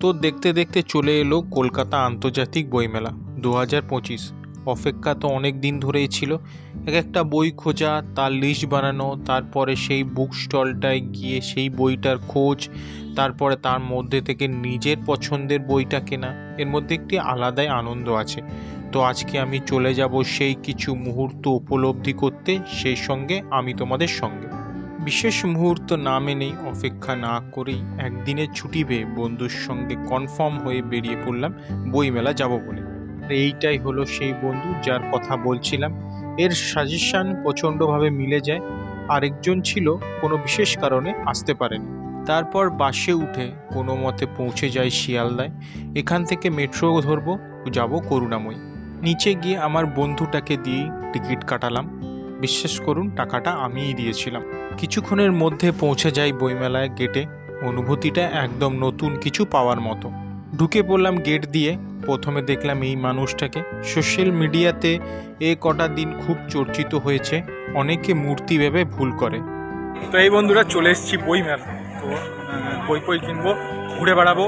তো দেখতে দেখতে চলে এলো কলকাতা আন্তর্জাতিক বইমেলা দু হাজার পঁচিশ। অপেক্ষা তো অনেক দিন ধরেই ছিল। এক একটা বই খোঁজা, তার লিস্ট বানানো, তারপরে সেই বুক স্টলটায় গিয়ে সেই বইটার খোঁজ, তারপরে তার মধ্যে থেকে নিজের পছন্দের বইটা কেনা, এর মধ্যে একটি আলাদাই আনন্দ আছে। তো আজকে আমি চলে যাব সেই কিছু মুহূর্ত উপলব্ধি করতে, সেই সঙ্গে আমি তোমাদের সঙ্গে। বিশেষ মুহূর্ত না মেনেই অপেক্ষা না করেই একদিনের ছুটি পেয়ে বন্ধুর সঙ্গে কনফার্ম হয়ে বেরিয়ে পড়লাম বইমেলা যাব বলে। এইটাই হলো সেই বন্ধু যার কথা বলছিলাম। এর সাজেশন প্রচণ্ডভাবে মিলে যায়। আরেকজন ছিল, কোনো বিশেষ কারণে আসতে পারেনি। তারপর বাসে উঠে কোনো মতে পৌঁছে যায় শিয়ালদায়। এখান থেকে মেট্রো ধরবো, যাব করুণাময়ী। নিচে গিয়ে আমার বন্ধুটাকে দিয়ে টিকিট কাটালাম। বিশ্বাস করুন, টাকাটা আমিই দিয়েছিলাম। কিছুক্ষণের মধ্যে পৌঁছে যাই বইমেলায় গেটে। অনুভূতিটা একদম নতুন কিছু পাওয়ার মতো। ঢুকে পড়লাম গেট দিয়ে। প্রথমে দেখলাম এই মানুষটাকে। সোশ্যাল মিডিয়াতে এ কটা দিন খুব চর্চিত হয়েছে। অনেকে মূর্তি ভেবে ভুল করে। তো এই বন্ধুরা চলে এসেছি বই মেলা তো বই বই কিনবো, ঘুরে বেড়াবো।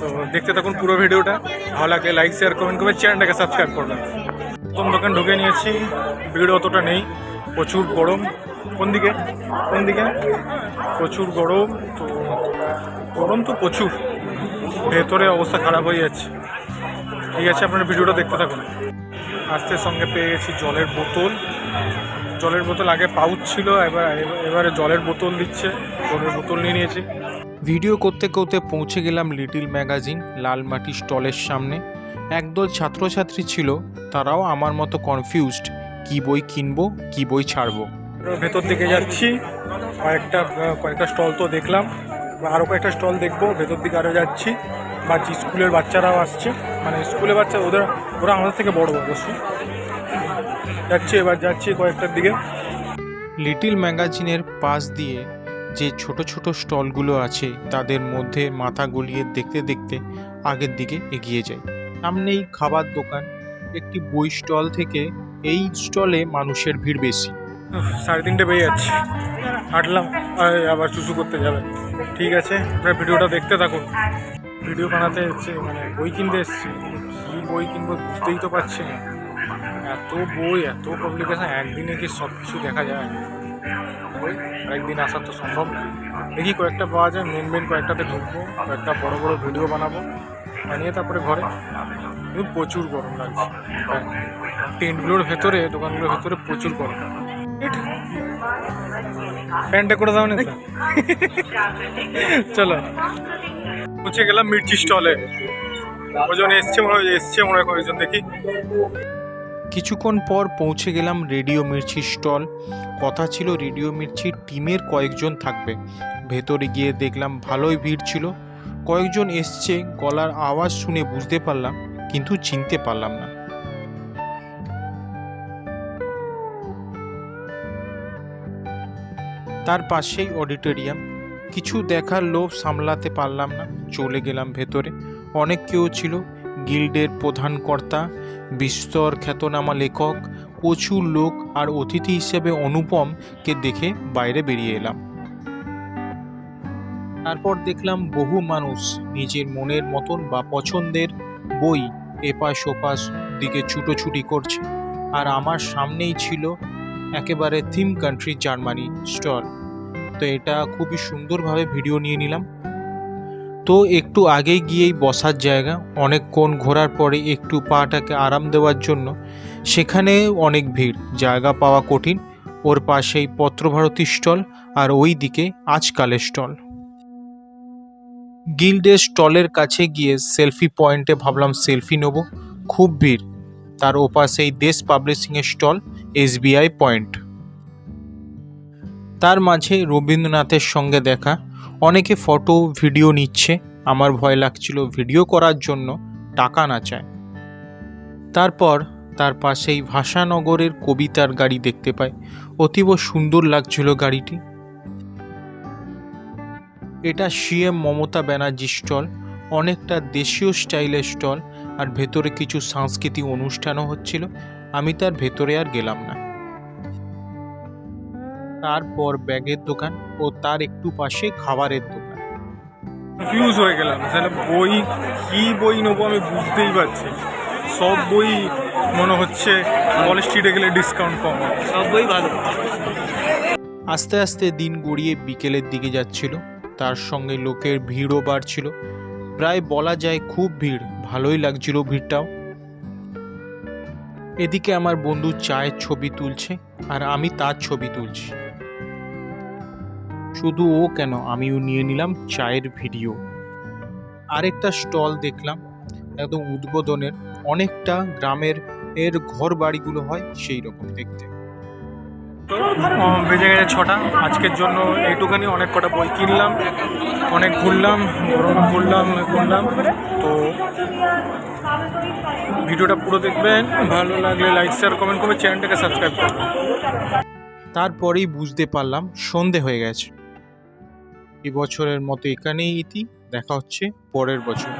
তো দেখতে থাকুন পুরো ভিডিওটা। ভালো লাগলে লাইক শেয়ার কমেন্ট করবেন। চ্যানেলটাকে সাবস্ক্রাইব করবেন। প্রথম দোকান ঢুকে নিয়েছি। ভিড় অতটা নেই। প্রচুর গরম। কোন দিকে? কোন দিকে? প্রচুর গরম, তো গরম তো প্রচুর। ভেতরে অবস্থা খারাপ হয়ে যাচ্ছে। ঠিক আছে, আপনারা ভিডিওটা দেখতে থাকুন। আস্তে সঙ্গে পেয়ে গেছি জলের বোতল। জলের বোতল আগে পাউচ ছিল, এবার, এবারে জলের বোতল দিচ্ছে। জলের বোতল নিয়ে নিয়েছি। ভিডিও করতে করতে পৌঁছে গেলাম লিটিল ম্যাগাজিন লালমাটি স্টলের সামনে। একদল ছাত্রছাত্রী ছিল, তারাও আমার মতো কনফিউজড কি বই কিনবো, কি বই ছাড়বো? ভেতর দিকে যাচ্ছি। কয়েকটা কয়েকটা স্টল তো দেখলাম। আরও কয়েকটা স্টল দেখব, ভেতর দিকে আরও যাচ্ছি। বা স্কুলের বাচ্চারাও আসছে। মানে স্কুলের বাচ্চা, ওদের, ওরা আমাদের থেকে বড় অবশ্যই যাচ্ছি, এবার যাচ্ছি কয়েকটার দিকে। লিটিল ম্যাগাজিনের পাশ দিয়ে যে ছোট ছোট স্টলগুলো আছে, তাদের মধ্যে মাথা গলিয়ে দেখতে দেখতে আগের দিকে এগিয়ে যাই। সামনেই খাবার দোকান, একটি বই স্টল থেকে এই স্টলে মানুষের ভিড় বেশি। সাড়ে তিনটে বেজে যাচ্ছে। হাঁটলাম, আর আবার চুচু করতে যাবে। ঠিক আছে, আপনার ভিডিওটা দেখতে থাকুন। ভিডিও বানাতে এসছে মানে বই কিনতে এসছে। কী বই কিনবো বুঝতেই তো পারছি না। এত বই, এত পাবলিকেশন একদিনে কি সব কিছু দেখা যায়? বই একদিন আসা তো সম্ভব। দেখি কয়েকটা পাওয়া যায় মেন মেন কয়েকটাতে ঢুকবো, কয়েকটা বড় বড় ভিডিও বানাবো, বানিয়ে তারপরে ঘরে। প্রচুর গরম লাগছে। হ্যাঁ টেন্টগুলোর ভেতরে, দোকানগুলোর ভেতরে প্রচুর গরম। প্যান্টটা করে দাও না? চলো। পৌঁছে গেলাম মির্চি স্টলে। ওজন এসছে মনে হয়, এসছে মনে হয় কয়েকজন দেখি। কিছুক্ষণ পর পৌঁছে গেলাম রেডিও মির্চির স্টল। কথা ছিল রেডিও মির্চির টিমের কয়েকজন থাকবে। ভেতরে গিয়ে দেখলাম ভালোই ভিড় ছিল। কয়েকজন এসছে, গলার আওয়াজ শুনে বুঝতে পারলাম, কিন্তু চিনতে পারলাম না। তার পাশেই অডিটোরিয়াম। কিছু দেখার লোভ সামলাতে পারলাম না। চলে গেলাম ভেতরে। অনেক কেউ ছিল। গিল্ডের প্রধান কর্তা, বিস্তর খ্যাতনামা লেখক, প্রচুর লোক আর অতিথি হিসেবে অনুপমকে দেখে বাইরে বেরিয়ে এলাম। তারপর দেখলাম বহু মানুষ। নিজের মনের মতন বা পছন্দের বই এপাশ ওপাশ দিকে ছুটোছুটি করছে। আর আমার সামনেই ছিল একেবারে থিম কান্ট্রি জার্মানি স্টল। তো এটা খুবই সুন্দরভাবে ভিডিও নিয়ে নিলাম। তো একটু আগে গিয়েই বসার জায়গা অনেকক্ষণ ঘোরার পরে একটু পাটাকে আরাম দেওয়ার জন্য। সেখানে অনেক ভিড়, জায়গা পাওয়া কঠিন। ওর পাশেই পত্রভারতী স্টল আর ওই দিকে আজকালের স্টল। গিল্ডের স্টলের কাছে গিয়ে সেলফি পয়েন্টে ভাবলাম সেলফি নেব। খুব ভিড়। তার ওপাশেই দেশ পাবলিশিংয়ের স্টল এসবিআই পয়েন্ট। তার মাঝে রবীন্দ্রনাথের সঙ্গে দেখা। অনেকে ফটো, ভিডিও নিচ্ছে। আমার ভয় লাগছিল ভিডিও করার জন্য টাকা না চায়। তারপর তার পাশেই ভাষানগরের কবিতার গাড়ি দেখতে পাই। অতীব সুন্দর লাগছিল গাড়িটি। এটা সিএম মমতা ব্যানার্জি স্টল। অনেকটা দেশীয় স্টাইলের স্টল। আর ভেতরে কিছু সাংস্কৃতিক অনুষ্ঠানও হচ্ছিল। আমি তার ভেতরে আর গেলাম না। তারপর ব্যাগের দোকান ও তার একটু পাশে খাবারের দোকান। কনফিউজ হয়ে গেলাম। তাহলে বই কী বই নেব আমি বুঝতেই পারছি সব বই মনে হচ্ছে কল স্ট্রিটে গেলে ডিসকাউন্ট কম সব বই ভালো। আস্তে আস্তে দিন গড়িয়ে বিকেলের দিকে যাচ্ছিল। তার সঙ্গে লোকের ভিড়ও বাড়ছিল। প্রায় বলা যায় খুব ভিড়। ভালোই লাগছিল ভিড়টাও। এদিকে আমার বন্ধু চায়ের ছবি তুলছে আর আমি তার ছবি তুলছি। শুধু ও কেন, আমিও নিয়ে নিলাম চায়ের ভিডিও। আরেকটা স্টল দেখলাম, একদম উদ্বোধনের, অনেকটা গ্রামের এর ঘর বাড়িগুলো হয় সেই রকম দেখতে। বেজে গেছে ছটা। আজকের জন্য এইটুখানি, অনেক কটা বই কিনলাম, অনেক ঘুরলাম, গরমে ঘুরলাম ঘুরলাম তো ভিডিওটা পুরো দেখবেন, ভালো লাগলে লাইক শেয়ার কমেন্ট করে চ্যানেলটাকে সাবস্ক্রাইব করবেন। তারপরেই বুঝতে পারলাম, সন্ধে হয়ে গেছে। এবছরের মতো এখানেই ইতি, দেখা হচ্ছে পরের বছর।